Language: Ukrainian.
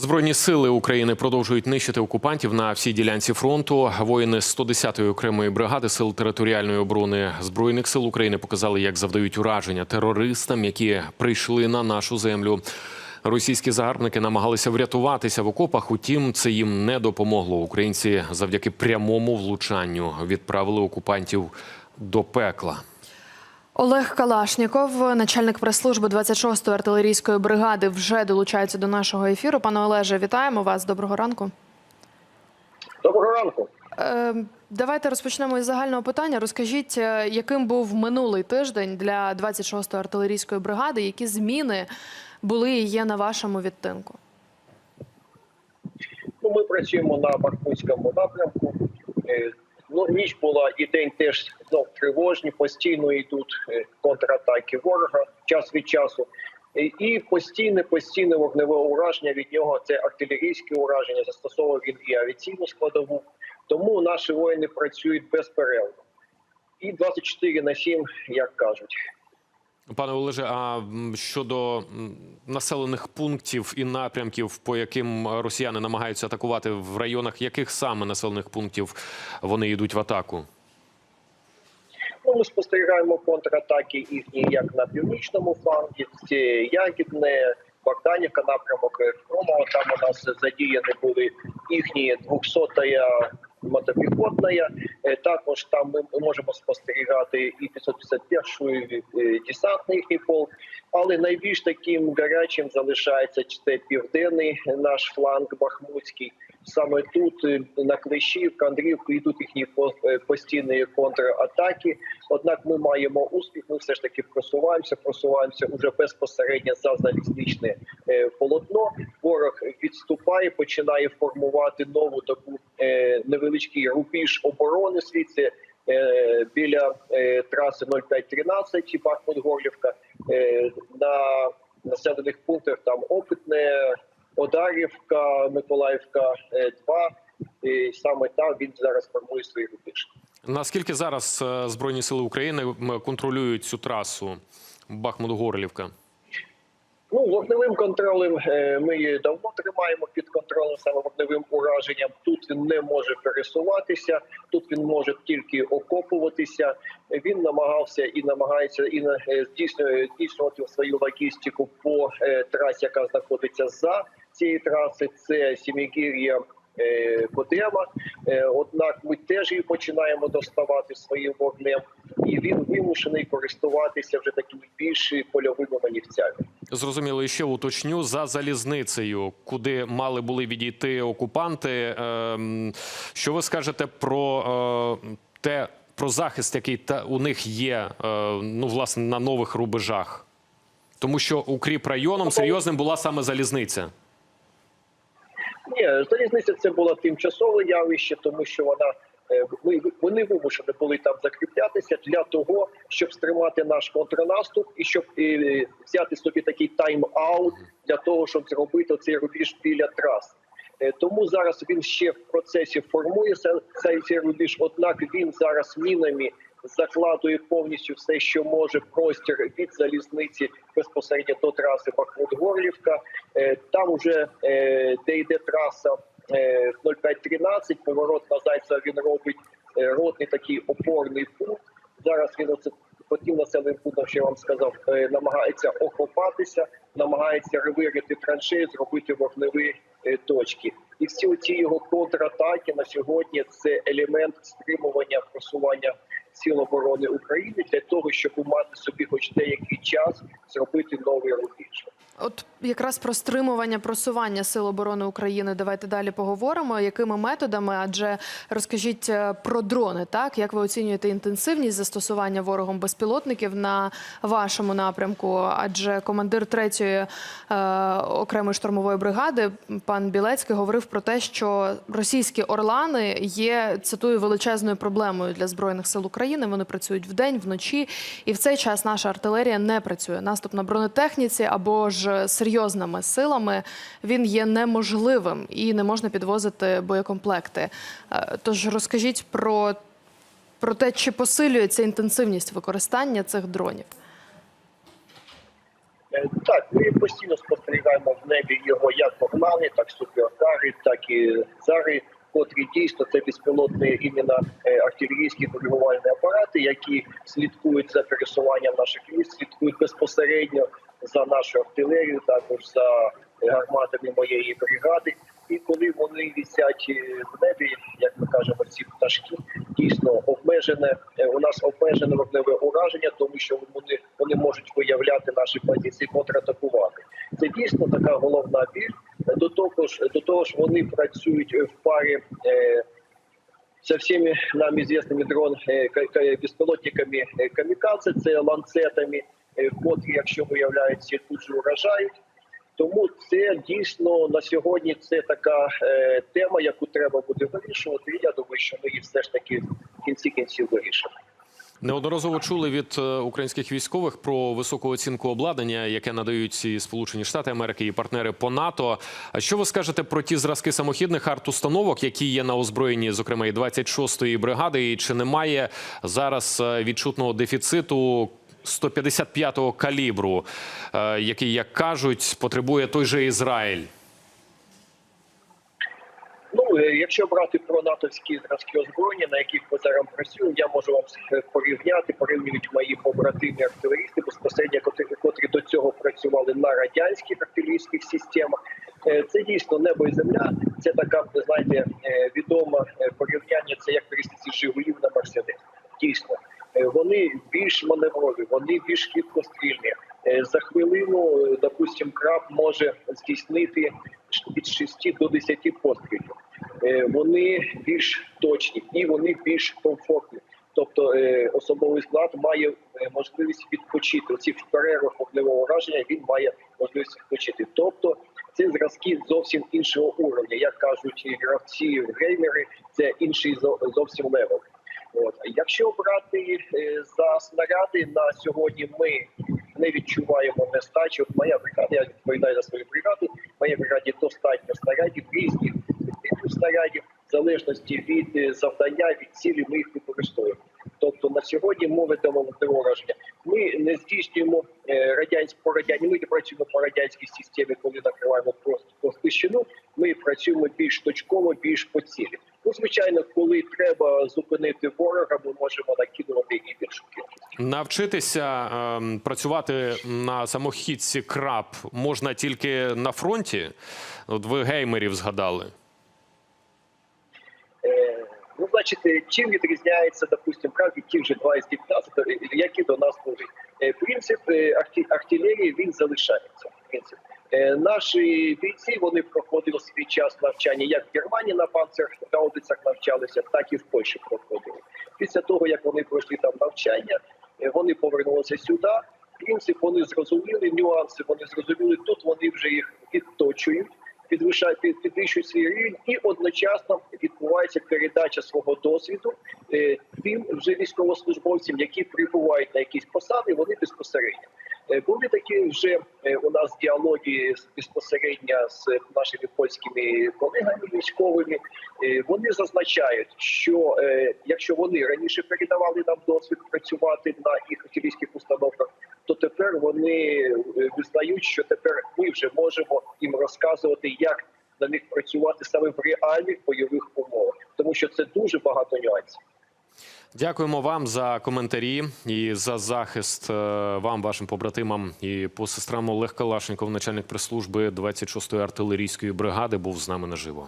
Збройні сили України продовжують нищити окупантів на всій ділянці фронту. Воїни 110-ї окремої бригади сил територіальної оборони збройних сил України показали, як завдають ураження терористам, які прийшли на нашу землю. Російські загарбники намагалися врятуватися в окопах. Утім, це їм не допомогло. Українці завдяки прямому влучанню відправили окупантів до пекла. Олег Калашніков, начальник прес-служби 26-ї артилерійської бригади, вже долучається до нашого ефіру. Пане Олеже, вітаємо вас. Доброго ранку. Доброго ранку. Е, давайте розпочнемо із загального питання. Розкажіть, е, яким був минулий тиждень для 26-ї артилерійської бригади? Які зміни були і є на вашому відтинку? Ну, ми працюємо на Бахмутському напрямку. Ну, ніч була і день теж знов тривожні. Постійно йдуть е, контратаки ворога час від часу. І постійне, постійне вогневе ураження від нього це артилерійське ураження. Застосовував він і авіаційну складову. Тому наші воїни працюють безперервно. І 24 на 7, як кажуть. Пане Олеже, а щодо населених пунктів і напрямків, по яким росіяни намагаються атакувати в районах, яких саме населених пунктів вони йдуть в атаку? Ну, ми спостерігаємо контратаки їхні як на північному флангі, Ягідне, Богданівка, напрямок Хромова. Там у нас задіяні були їхні 200-я мотопіхотна. Е, Також там ми можемо спостерігати і 551-й е, десантний полк. Але найбільш таким гарячим залишається це південний наш фланг Бахмутський. Саме тут е, на Клещівку, Андрівку йдуть їхні е, постійні контратаки. Однак ми маємо успіх. Ми все ж таки просуваємося, просуваємося уже безпосередньо за залізничне е, полотно. Ворог відступає, починає формувати нову таку невеличкий рубіж оборони світі. е, Біля е, траси 0513 і Бахмут-Горлівка Е, на населених пунктах там Опитне, Одарівка, Миколаївка е, 2. І саме там він зараз формує свої рубіж. Наскільки зараз е, Збройні сили України контролюють цю трасу Бахмут-Горлівка? Ну, вогневим контролем е, ми давно тримаємо під контролем саме вогневим ураженням. Тут він не може пересуватися, тут він може тільки окопуватися. Він намагався і намагається і е, здійснює здійснювати свою логістику по е, трасі, яка знаходиться за цією трасою. Це Сімігір'я. Кодема, однак ми теж її починаємо доставати своїм вогнем, і він вимушений користуватися вже такими більш польовими манівцями. Зрозуміло, і ще уточню за залізницею, куди мали були відійти окупанти. Ем, Що ви скажете про е, те, про захист, який та у них є, е, ну власне на нових рубежах? Тому що укріп районом серйозним була саме залізниця. Ні, залізниця це було тимчасове явище, тому що вона ми вони вимушені були там закріплятися для того, щоб стримати наш контрнаступ і щоб е, взяти собі такий тайм-аут для того, щоб зробити цей рубіж біля трас. Е, Тому зараз він ще в процесі формує цей- рубіж. Однак він зараз мінами закладує повністю все, що може простір від залізниці безпосередньо до траси Бахмут-Горлівка. Е, Там уже е, де йде траса е, 0513, поворот на Зайцева він робить е, ротний такий опорний пункт. Зараз він оце тим населеним пунктам, що я вам сказав, е, намагається окопатися, намагається ревирити траншеї, зробити вогневі е, точки. І всі ці його контратаки на сьогодні це елемент стримування просування сил оборони України для того, щоб мати собі хоч деякий час зробити новий рубіж. От якраз про стримування просування сил оборони України. Давайте далі поговоримо. Якими методами? Адже розкажіть е, про дрони, так як ви оцінюєте інтенсивність застосування ворогом безпілотників на вашому напрямку? Адже командир третьої е, окремої штурмової бригади, пан Білецький, говорив про те, що російські орлани є цитую величезною проблемою для збройних сил України. Вони працюють вдень, вночі, і в цей час наша артилерія не працює. Наступ на бронетехніці або ж серйозними силами він є неможливим і не можна підвозити боєкомплекти. Е, Тож розкажіть про, про те, чи посилюється інтенсивність використання цих дронів. Е, Так, ми постійно спостерігаємо в небі його як Богдани, так суперкари, так і зари, котрі дійсно це безпілотні іменно е, артилерійські коригувальні апарати, які слідкують за пересуванням наших військ, слідкують безпосередньо за нашу артилерію, також за гарматами моєї бригади. І коли вони висять е, в небі, як ми кажемо, ці пташки дійсно обмежене. е, У нас обмежене вогневе ураження, тому що вони, вони можуть виявляти наші позиції, контратакувати. Це дійсно така головна біль. До того ж, до того ж, вони працюють в парі. Е, со всеми нам известными дрон ка- ка- безпілотниками е, камікадзе, це ланцетами, е, котрі, якщо виявляються, тут же уражають. Тому це дійсно на сьогодні це така е, тема, яку треба буде вирішувати. І я думаю, що ми її все ж таки в кінці кінців вирішимо. Неодноразово чули від е, українських військових про високу оцінку обладнання, яке надають і Сполучені Штати Америки і партнери по НАТО. А що ви скажете про ті зразки самохідних арт-установок, які є на озброєнні, зокрема і 26-ї бригади, і чи немає зараз е, відчутного дефіциту? 155-го калібру, е, який, як кажуть, потребує той же Ізраїль. Ну е, якщо брати про натовські зразки озброєння, на яких ми зараз працюємо, я можу вам порівняти, порівнюють мої побратимі артилерісти безпосередньо, котрі, котрі до цього працювали на радянських артилерійських системах. Е, Це дійсно небо і земля. Це така, знаєте, е, відома е, порівняння. Це як перестиці Жигулів на Мерседес. Дійсно, вони більш маневрові, вони більш швидкострільні. За хвилину, е, допустим, краб може здійснити від 6 до 10 пострілів. Е, Вони більш точні і вони більш комфортні. Тобто е, особовий склад має е, можливість відпочити. Оці в перервах вогневого враження він має можливість відпочити. Тобто це зразки зовсім іншого уровня. Як кажуть гравці геймери, це інший зовсім левел. От якщо брати за снаряди на сьогодні, ми не відчуваємо нестачі. От моя бригада, я відповідаю за свою бригаду. Моїй бригаді достатньо снарядів різних снарядів, в залежності від е, завдання, від цілі ми їх використовуємо. Тобто на сьогодні мови вогневого враження. Ми не здійснюємо е, радянську по радяні. Ми не працюємо по радянській системі, коли накриваємо просто по. Ми працюємо більш точково, більш по цілі. Ну, звичайно, коли треба зупинити ворога, ми можемо накидувати і більшу кількість. Навчитися ем, працювати на самохідці краб можна тільки на фронті. От ви геймерів згадали. Е, Е, чим відрізняється, допустим, від тих же 2С-19, е, які до нас були. Е, Принцип е, артилерії він залишається. Принцип. Е, Наші бійці вони проходили свій час навчання як в Германії на панцергаубицях навчалися, так і в Польщі проходили. Після того, як вони пройшли там навчання, вони повернулися сюди. Принцип вони зрозуміли, нюанси вони зрозуміли. Тут вони вже їх відточують підвищають, під- підвищують свій рівень, і одночасно відбувається передача свого досвіду е, тим вже військовослужбовцям, які прибувають на якісь посади, вони безпосередньо. Е, Були такі вже е, у нас діалоги безпосередньо з нашими польськими колегами військовими. Е, Вони зазначають, що якщо вони раніше передавали нам досвід працювати на їх артилерійських установках, то тепер вони визнають, що тепер ми вже можемо їм розказувати, як на них працювати саме в реальних бойових умовах, тому що це дуже багато нюансів. Дякуємо вам за коментарі і за захист е, вам, вашим побратимам і посестрам Олег Калашенков, начальник прес-служби 26-ї артилерійської бригади, був з нами наживо.